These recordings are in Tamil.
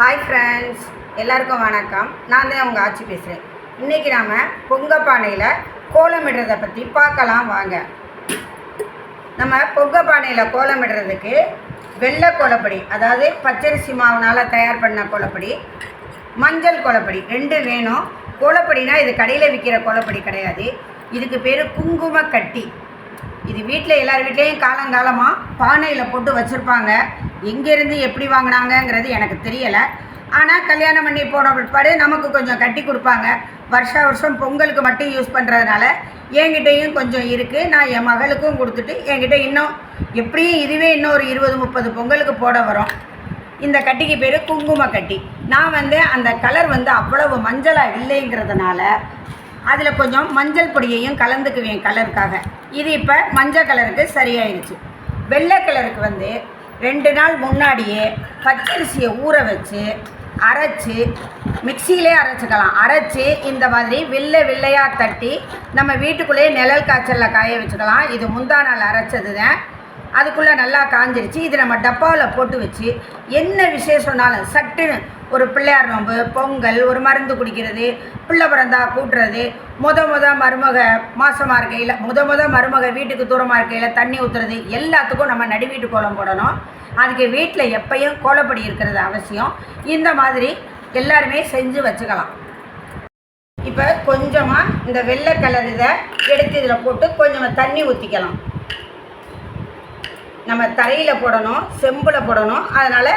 ஹாய் ஃப்ரெண்ட்ஸ் எல்லாருக்கும் வணக்கம். நான் தான் உங்கள் ஆட்சி பேசுகிறேன் இன்றைக்கி நாம் பொங்க பானையில் கோலமிடுறதை பற்றி பார்க்கலாம் வாங்க. நம்ம பொங்க பானையில் கோலமிடுறதுக்கு வெள்ளை கோலப்பொடி அதாவது பச்சரிசி மாவுனால் தயார் பண்ண கோலப்பொடி மஞ்சள் கோலப்பொடி ரெண்டு வேணும். கோலப்பொடினா இது கடையில் விற்கிற கோலப்பொடி கிடையாது. இதுக்கு பேர் குங்கும கட்டி இது வீட்டில் எல்லார் வீட்லேயும் காலங்காலமாக பானையில் போட்டு வச்சுருப்பாங்க. எங்கேருந்து எப்படி வாங்கினாங்கங்கிறது எனக்கு தெரியலை. ஆனால் கல்யாணம் பண்ணி போன பிற்பாடு நமக்கு கொஞ்சம் கட்டி கொடுப்பாங்க. வருஷா வருஷம் பொங்கலுக்கு மட்டும் யூஸ் பண்ணுறதுனால என்கிட்டையும் கொஞ்சம் இருக்குது நான் என் மகளுக்கும் கொடுத்துட்டு என்கிட்ட இன்னும் எப்படியும் இதுவே இன்னும் ஒரு இருபது முப்பது பொங்கலுக்கு போட வரும். இந்த கட்டிக்கு பேர் குங்கும கட்டி. நான் வந்து அந்த கலர் வந்து அவ்வளவு மஞ்சளாக இல்லைங்கிறதுனால அதில் கொஞ்சம் மஞ்சள் பொடியையும் கலந்துக்குவேன் கலருக்காக இது இப்போ மஞ்சள் கலருக்கு சரியாயிடுச்சு. வெள்ளை கலருக்கு வந்து ரெண்டு நாள் முன்னாடியே பச்சரிசியை ஊற வச்சு அரைச்சி மிக்சியிலே அரைச்சிக்கலாம். அரைச்சி இந்த மாதிரி வில்ல வில்லையாக தட்டி நம்ம வீட்டுக்குள்ளேயே நிழல் காய்ச்சலில் காய வச்சுக்கலாம். இது முந்தா நாள் அரைச்சது தான் அதுக்குள்ளே நல்லா காஞ்சிருச்சு. இது நம்ம டப்பாவில் போட்டு வச்சு என்ன விசேஷம்னாலும் சட்டுன்னு ஒரு பிள்ளையார் நோம்பு பொங்கல் ஒரு மருந்து குடிக்கிறது பிள்ளை பிறந்தா கூட்டுறது முத முத மருமக மாசமாக இருக்கையில் முத முத மருமக வீட்டுக்கு தூரமாக இருக்கையில் தண்ணி ஊற்றுறது எல்லாத்துக்கும் நம்ம நடு வீட்டு கோலம் போடணும். அதுக்கு வீட்டில் எப்பயும் கோலப்படி இருக்கிறது அவசியம். இந்த மாதிரி எல்லாருமே செஞ்சு வச்சுக்கலாம். இப்போ கொஞ்சமாக இந்த வெள்ளை கலர் இதை எடுத்து இதில் போட்டு கொஞ்சமாக தண்ணி ஊற்றிக்கலாம் நம்ம தரையில் போடணும் செம்பில் போடணும். அதனால்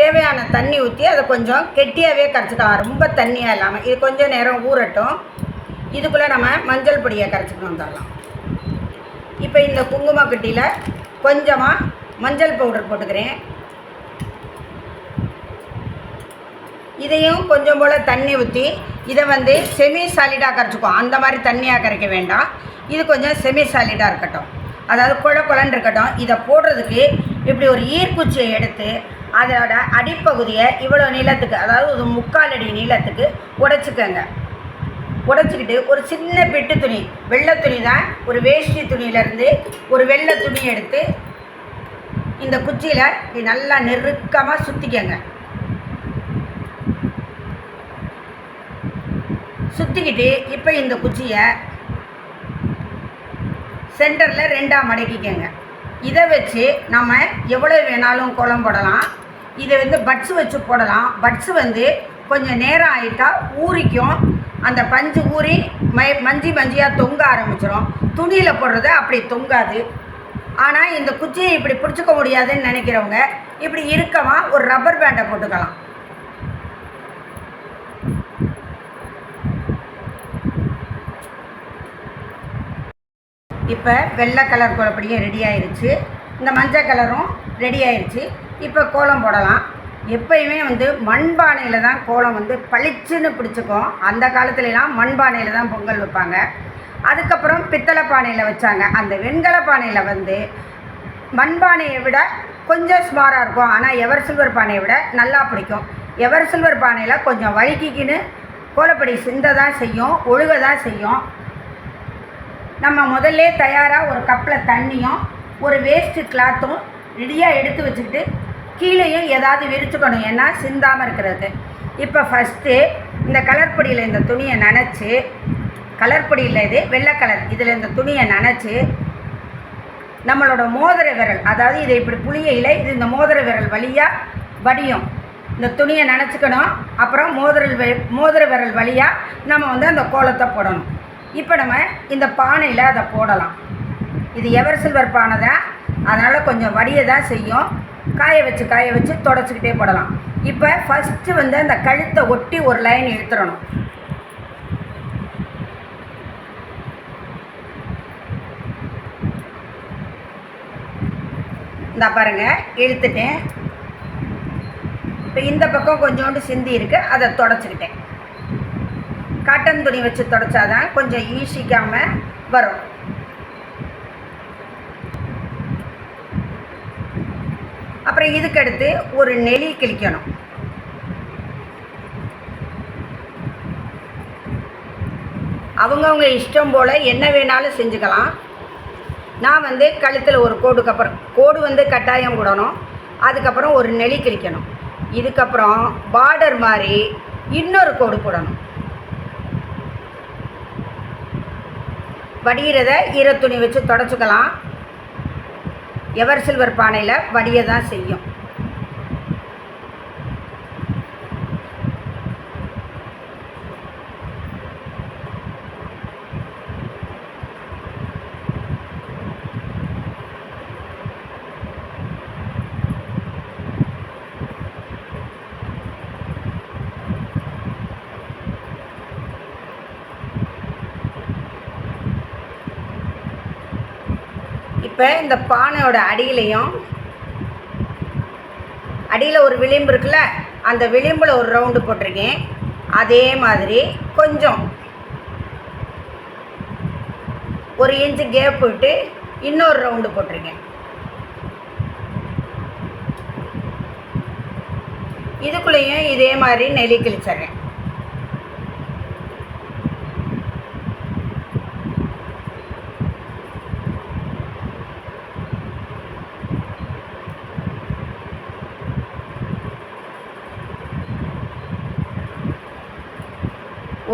தேவையான தண்ணி ஊற்றி அதை கொஞ்சம் கெட்டியாகவே கரைச்சிக்கலாம். ரொம்ப தண்ணியாக இல்லாமல் இது கொஞ்சம் நேரம் ஊறட்டும். இதுக்குள்ளே நம்ம மஞ்சள் பொடியை கரைச்சிக்கணும் வந்துடலாம். இப்போ இந்த குங்கும கட்டியில் கொஞ்சமாக மஞ்சள் பவுடர் போட்டுக்கிறேன். இதையும் கொஞ்சம் போல் தண்ணி ஊற்றி இதை வந்து செமி சாலிடாக கரைச்சிக்கும் அந்த மாதிரி தண்ணியாக கரைக்க வேண்டாம். இது கொஞ்சம் செமி சாலிடாக இருக்கட்டும். அதாவது குழ குழன்னு இருக்கட்டும் இதை போடுறதுக்கு இப்படி ஒரு ஈர்க்குச்சியை எடுத்து அதோட அடிப்பகுதியை இவ்வளோ நீளத்துக்கு அதாவது ஒரு முக்கால் அடி நீளத்துக்கு உடைச்சிக்கோங்க. உடைச்சிக்கிட்டு ஒரு சின்ன பெட்டு துணி வெள்ளை துணி தான் ஒரு வேஷ்டி துணியிலேருந்து ஒரு வெள்ளை துணி எடுத்து இந்த குச்சியில் இது நல்லா நெருக்கமாக சுற்றிக்கங்க சுற்றிக்கிட்டு இப்போ இந்த குச்சியை சென்டரில் ரெண்டாக மடக்கிக்கங்க. இதை வச்சு நம்ம எவ்வளோ வேணாலும் குளம் போடலாம். இதை வந்து பட்ஸு வச்சு போடலாம். பட்ஸு வந்து கொஞ்சம் நேரம் ஆகிட்டா ஊறிக்கும். அந்த பஞ்சு ஊறி மை மஞ்சி மஞ்சியாக தொங்க ஆரம்பிச்சிடும் துணியில் போடுறது அப்படி தொங்காது. ஆனால் இந்த குச்சியை இப்படி பிடிச்சிக்க முடியாதுன்னு நினைக்கிறவங்க இப்படி இருக்கமாக ஒரு ரப்பர் பேண்டை போட்டுக்கலாம். இப்போ வெள்ளை கலர் குழப்படியும் ரெடி ஆயிடுச்சு இந்த மஞ்சள் கலரும் ரெடி ஆயிடுச்சு இப்போ கோலம் போடலாம். எப்பயுமே வந்து மண்பானையில் தான் கோலம் வந்து பளிச்சுன்னு பிடிச்சிக்கும். அந்த காலத்துலலாம் மண்பானையில் தான் பொங்கல் வைப்பாங்க. அதுக்கப்புறம் பித்தளை பானையில் வச்சாங்க. அந்த வெண்கல பானையில் வந்து மண்பானையை விட கொஞ்சம் ஸ்மாராக இருக்கும். ஆனால் எவர் சில்வர் பானையை விட நல்லா பிடிக்கும். எவர் சில்வர் பானையில் கொஞ்சம் வழுக்கிக்கின்னு கோலப்படி சிந்த தான் செய்யும் ஒழுக தான் செய்யும். நம்ம முதல்ல தயாராக ஒரு கப்பில் தண்ணியும் ஒரு வேஸ்ட்டு கிளாத்தும் ரெடியாக எடுத்து வச்சுக்கிட்டு கீழேயும் ஏதாவது விரிச்சுக்கணும். ஏன்னா சிந்தாமல் இருக்கிறது. இப்போ ஃபஸ்ட்டு இந்த கலர் பொடியில் இந்த துணியை நனைச்சி கலர் பொடியில் இது வெள்ளை கலர் இதில் இந்த துணியை நனைச்சி நம்மளோட மோதிர விரல் அதாவது இதை இப்படி புளியையில் இது இந்த மோதிர விரல் வழியாக வடியும். இந்த துணியை நினச்சிக்கணும். அப்புறம் மோதிரல் மோதிர விரல் வழியாக நம்ம வந்து அந்த கோலத்தை போடணும். இப்போ நம்ம இந்த பானையில் அதை போடலாம். இது எவர் சில்வர் பானை தான் அதனால் கொஞ்சம் வடிய தான் செய்யும். காய வச்சு காய வச்சு தொடச்சிக்கிட்டே போடலாம். இப்போ ஃபஸ்ட்டு வந்து அந்த கழுத்தை ஒட்டி ஒரு லைன் இழுத்துடணும் இந்த பாருங்க இழுத்துட்டேன். இப்போ இந்த பக்கம் கொஞ்சோண்டு சிந்தி இருக்குது அதை தொடச்சிக்கிட்டேன். காட்டன் துணி வச்சு தொடச்சாதான் கொஞ்சம் ஈஸிக்காமல் வரும். அப்புறம் இதுக்கடுத்து ஒரு நெளி கிழிக்கணும். அவங்கவுங்க இஷ்டம் போல் என்ன வேணாலும் செஞ்சுக்கலாம். நான் வந்து கழுத்தில் ஒரு கோடுக்கு அப்புறம் கோடு வந்து கட்டாயம் விடணும் அதுக்கப்புறம் ஒரு நெளி கிழிக்கணும். இதுக்கப்புறம் பார்டர் மாதிரி இன்னொரு கோடு போடணும். வடிகிறத ஈரத்துணி வச்சு தொடச்சிக்கலாம். எவர் சில்வர் பானையில் வடிய தான் செய்யும். இப்போ இந்த பானையோட அடியிலையும் அடியில் ஒரு விளிம்பு இருக்குல்ல அந்த விளிம்பில் ஒரு ரவுண்டு போட்டிருக்கேன். அதே மாதிரி கொஞ்சம் ஒரு இன்ச்சு கேப் விட்டு இன்னொரு ரவுண்டு போட்டிருக்கேன். இதுக்குள்ளேயும் இதே மாதிரி நெலி கிழிச்சிட்றேன்.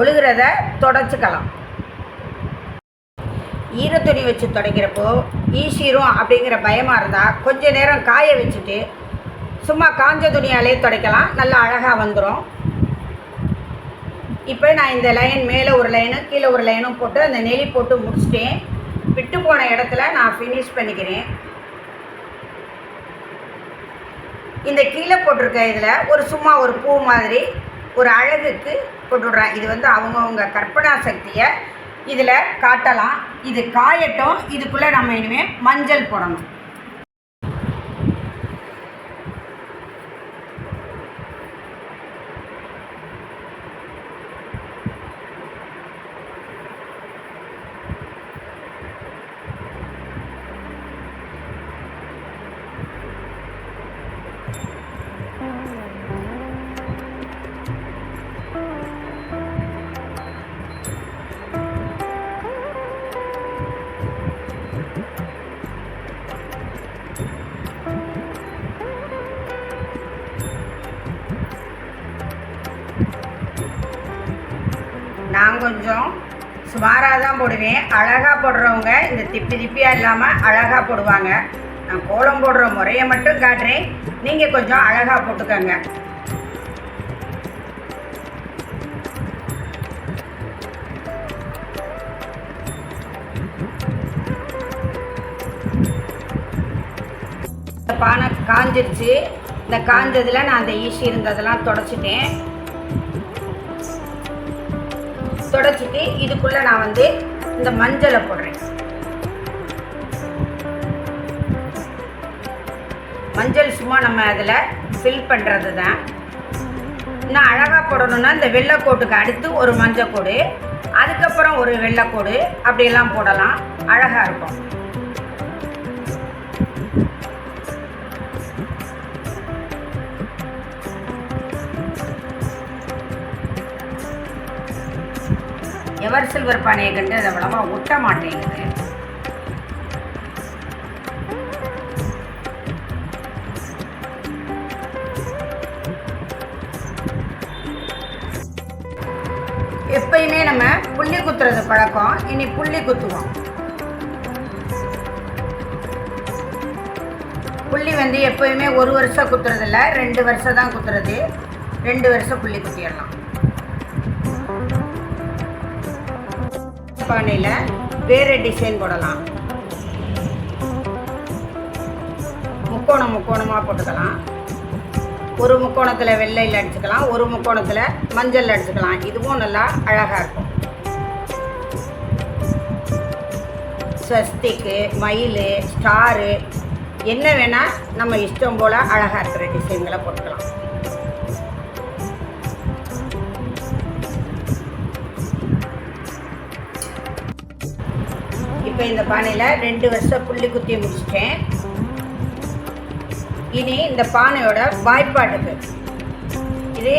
ஒழுகிறத தொடச்சிக்கலாம். ஈரத்துணி வச்சு துடைக்கிறப்போ ஈசிரும் அப்படிங்கிற பயமாக இருந்தால் கொஞ்ச நேரம் காய வச்சுட்டு சும்மா காஞ்ச துணியாலே துடைக்கலாம். நல்லா அழகாக வந்துடும் இப்போ நான் இந்த லைன் மேலே ஒரு லைனும் கீழே ஒரு லைனும் போட்டு அந்த நெளி போட்டு முடிச்சிட்டேன். விட்டு போன இடத்துல நான் ஃபினிஷ் பண்ணிக்கிறேன். இந்த கீழே போட்டிருக்க இதில் ஒரு சும்மா ஒரு பூ மாதிரி ஒரு அழகுக்கு போட்டுடுறேன் இது வந்து அவங்கவுங்க கற்பனா சக்தியை இதில் காட்டலாம். இது காயட்டும் இதுக்குள்ளே நம்ம இனிமேல் மஞ்சள் போடணும். நான் கொஞ்சம் சுமாராக தான் போடுவேன். அழகாக போடுறவங்க இந்த திப்பி திப்பியாக இல்லாமல் அழகாக போடுவாங்க. நான் கோலம் போடுற முறையை மட்டும் காட்டுறேன். நீங்கள் கொஞ்சம் அழகாக போட்டுக்கோங்க. இந்த பானை காஞ்சிருச்சு. இந்த காஞ்சதில் நான் அந்த ஈசி இருந்ததெல்லாம் தொடச்சிட்டேன். தொடச்சிட்டு இதுக்குள்ளே நான் வந்து இந்த மஞ்சளை போடுறேன். மஞ்சள் சும்மா நம்ம அதில் ஃபில் பண்ணுறது தான் இன்னும் அழகாக போடணும்னா இந்த வெள்ளைக்கோட்டுக்கு அடுத்து ஒரு மஞ்சள் கோடு அதுக்கப்புறம் ஒரு வெள்ளைக்கோடு அப்படியெல்லாம் போடலாம். அழகாக இருக்கும். எவர் சில்வர் பானையை கண்டு அதை அவ்வளவா ஒட்ட மாட்டேங்குது. எப்பயுமே நம்ம புள்ளி குத்துறது பழக்கம் இனி புள்ளி குத்துவோம். புள்ளி வந்து எப்பயுமே ஒரு வருஷம் குத்துறது ரெண்டு வருஷம் தான் குத்துறது. ரெண்டு வருஷம் புள்ளி குத்திடலாம். பானையில் வேறு டிசைன் போடலாம். முக்கோணம் முக்கோணமாக போட்டுக்கலாம். ஒரு முக்கோணத்தில் வெள்ளையில் அடிச்சுக்கலாம் ஒரு முக்கோணத்தில் மஞ்சள் அடிச்சுக்கலாம். இதுவும் நல்லா அழகாக இருக்கும். ஸ்வஸ்திக்கு மயில் ஸ்டாரு என்ன வேணால் நம்ம இஷ்டம் போல் அழகாக இருக்கிற டிசைன்களை போட்டுக்கலாம். இப்போ இந்த பானையில் ரெண்டு வருஷம் புள்ளி குத்தி முடிச்சிட்டேன். இனி இந்த பானையோட வாய்ப்பாட்டுக்கு. இது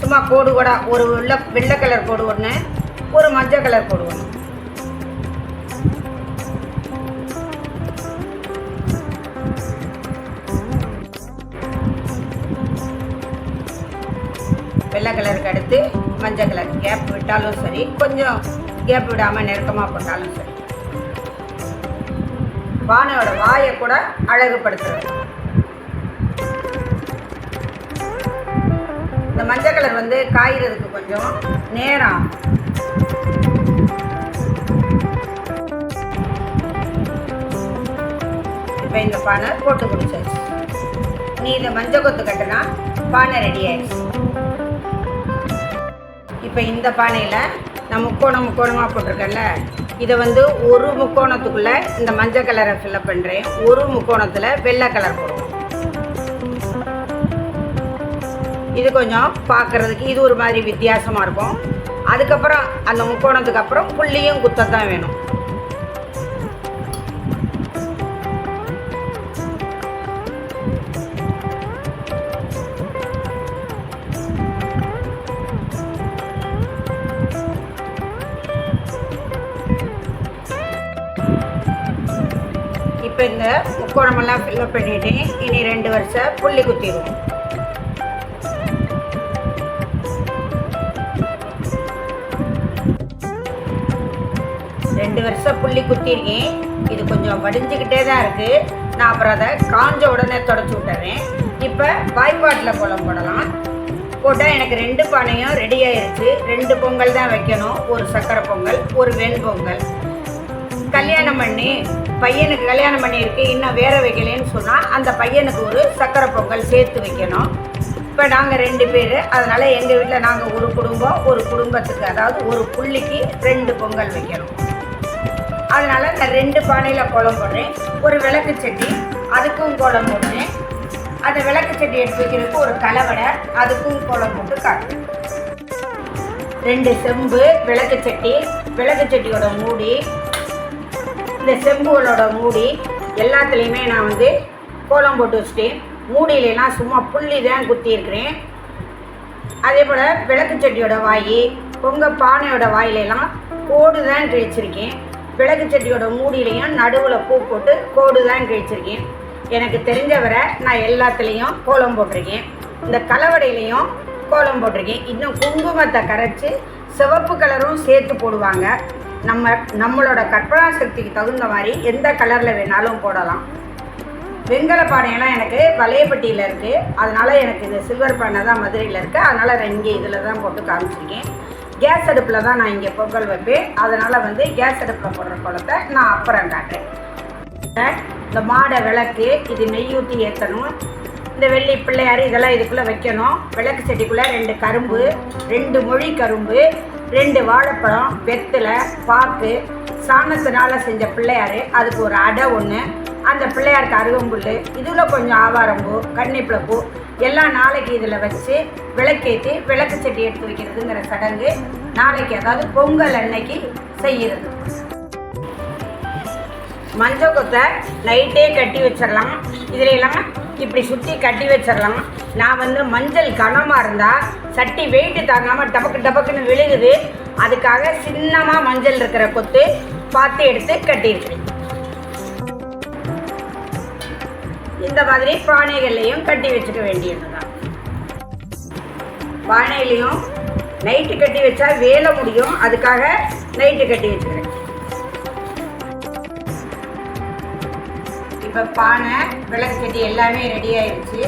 சும்மா கோடு கூட ஒரு வெள்ளை வெள்ளை கலர் கோடு ஒன்று ஒரு மஞ்சள் கலர் கோடு ஒன்று வெள்ளை கலருக்கு அடுத்து மஞ்சள் கலர். கேப் விட்டாலும் சரி கொஞ்சம் கேப் விடாமல் நெருக்கமாக போட்டாலும் சரி. பானையோட வாயை கூட அழகுபடுத்துறது. இந்த மஞ்சள் கலர் வந்து காய்கிறதுக்கு கொஞ்சம் நேரம். இப்போ இந்த பானை போட்டு குடிச்சாச்சு நீ இதை மஞ்சள் கொத்து கட்டுனா பானை ரெடி ஆயிடுச்சு. இப்போ இந்த பானையில் நான் முக்கோணம் முக்கோணமாக போட்டிருக்கேன்ல. இதை வந்து ஒரு முக்கோணத்துக்குள்ளே இந்த மஞ்சள் கலரை ஃபில்லப் பண்ணுறேன் ஒரு முக்கோணத்தில் வெள்ளை கலர் போடுவோம். இது கொஞ்சம் பார்க்குறதுக்கு இது ஒரு மாதிரி வித்தியாசமாக இருக்கும். அதுக்கப்புறம் அந்த முக்கோணத்துக்கு அப்புறம் புள்ளியும் குத்தத்தான் வேணும். இப்போ இந்த முக்கோணமெல்லாம் ஃபில்லப் பண்ணிட்டேன் இனி ரெண்டு வருஷம் புள்ளி குத்திடுவோம் ரெண்டு வருஷம் புள்ளி குத்திருக்கேன். இது கொஞ்சம் வடிஞ்சுக்கிட்டே தான் இருக்குது நான் அப்புறம் அதை காஞ்ச உடனே தொடச்சி விட்டுறேன். இப்போ வாய்ப்பாட்டில் கோலம் போடலாம். போட்டால் எனக்கு ரெண்டு பானையும் ரெடி ஆயிருச்சு. ரெண்டு பொங்கல் தான் வைக்கணும். ஒரு சக்கரை பொங்கல் ஒரு வெண்பொங்கல் கல்யாணம் பண்ணி பையனுக்கு கல்யாணம் பண்ணியிருக்கு இன்னும் வேற வைக்கலைன்னு சொன்னால் அந்த பையனுக்கு ஒரு சக்கரை பொங்கல் சேர்த்து வைக்கணும். இப்போ நாங்கள் ரெண்டு பேர் அதனால் எங்கள் வீட்டில் நாங்கள் ஒரு குடும்பம் ஒரு குடும்பத்துக்கு அதாவது ஒரு புள்ளிக்கு ரெண்டு பொங்கல் வைக்கணும். அதனால் நான் ரெண்டு பானையில் கோலம் போடுறேன். ஒரு விளக்கு சட்டி அதுக்கும் கோலம் போடுறேன். அந்த விளக்கு சட்டி எடுத்து வைக்கிறதுக்கு ஒரு கலவடை அதுக்கும் கோலம் போட்டு காட்டுறேன். ரெண்டு செம்பு விளக்கு சட்டி விளக்கு சட்டியோட மூடி இந்த செம்புகளோட மூடி எல்லாத்துலேயுமே நான் வந்து கோலம் போட்டு வச்சுட்டேன். மூடியிலலாம் சும்மா புள்ளி தான் குத்தியிருக்கிறேன். அதே போல் விளக்கு சட்டியோட வாய் பொங்க பானையோட வாயிலெல்லாம் கோடு தான் கிழிச்சிருக்கேன். விளக்கு சட்டியோட மூடியிலையும் நடுவில் பூ போட்டு கோடு தான் கிழிச்சிருக்கேன். எனக்கு தெரிஞ்ச வரை நான் எல்லாத்துலேயும் கோலம் போட்டிருக்கேன். இந்த கலவடையிலையும் கோலம் போட்டிருக்கேன். இன்னும் குங்குமத்தை கரைச்சி சிவப்பு கலரும் சேர்த்து போடுவாங்க. நம்ம நம்மளோட கற்பனா சக்திக்கு தகுந்த மாதிரி எந்த கலரில் வேணாலும் போடலாம். வெங்கல பானையெல்லாம் எனக்கு வளையப்பட்டியில் இருக்குது அதனால் எனக்கு இந்த சில்வர் பானை தான் மதுரையில் இருக்குது அதனால் நான் இங்கே இதில் தான் போட்டு காமிச்சிருக்கேன். கேஸ் அடுப்பில் தான் நான் இங்கே பொங்கல் வைப்பேன். அதனால் வந்து கேஸ் அடுப்பில் போடுற குளத்தை நான் அப்புறம் காட்டுறேன். இந்த மாடை விளக்கு இது நெய் ஊற்றி ஏற்றணும் இந்த வெள்ளி பிள்ளையார் இதெல்லாம் இதுக்குள்ளே வைக்கணும். விளக்கு செடிக்குள்ளே ரெண்டு கரும்பு ரெண்டு மொழி கரும்பு ரெண்டு வாழைப்பழம் வெத்தலை பாக்கு சாணத்தினால செஞ்ச பிள்ளையார். அதுக்கு ஒரு அடை ஒன்று அந்த பிள்ளையாருக்கு அருகம்புல் இதில் கொஞ்சம் ஆவாரம்பூ கன்னிப்பிளப்பூ எல்லாம் நாளைக்கு இதில் வச்சு விளக்கேற்றி விளக்கு சட்டி எடுத்து வைக்கிறதுங்கிற சடங்கு நாளைக்கு அதாவது பொங்கல் அன்னைக்கு செய்கிறது மஞ்சள் கொத்தை நைட்டே கட்டி வச்சிடலாம். இதில் இல்லாமல் இப்படி சுற்றி கட்டி வச்சிடலாம். நான் வந்து மஞ்சள் கனமாக இருந்தால் சட்டி வெயிட்டு தாங்காமல் டபக்கு டபக்குன்னு விழுகுது. அதுக்காக சின்னமாக மஞ்சள் இருக்கிற கொத்து பார்த்து எடுத்து கட்டியிருக்கிறேன் இந்த மாதிரி பானைகள்லையும் கட்டி வச்சுக்க வேண்டியதுதான். பானையிலையும் நைட்டு கட்டி வச்சா வேலை முடியும். அதுக்காக நைட்டு கட்டி வச்சுக்கிறேன் இப்போ பானை விளக்கெட்டி எல்லாமே ரெடி ஆயிடுச்சு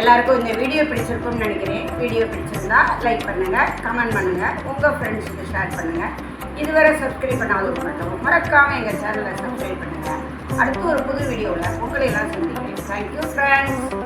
எல்லாருக்கும் இந்த வீடியோ பிடிச்சிருக்கும்னு நினைக்கிறேன். வீடியோ பிடிச்சிருந்தா லைக் பண்ணுங்கள் கமெண்ட் பண்ணுங்கள் உங்கள் ஃப்ரெண்ட்ஸுக்கு ஷேர் பண்ணுங்கள் இதுவரை சப்ஸ்கிரைப் பண்ணாதவங்க மட்டும் மறக்காமல் எங்கள் சேனலை சப்ஸ்கிரைப் பண்ணுங்கள் அடுத்து ஒரு புது வீடியோவில் உங்களை எல்லாம் சந்திக்கிறேன். Thank you friends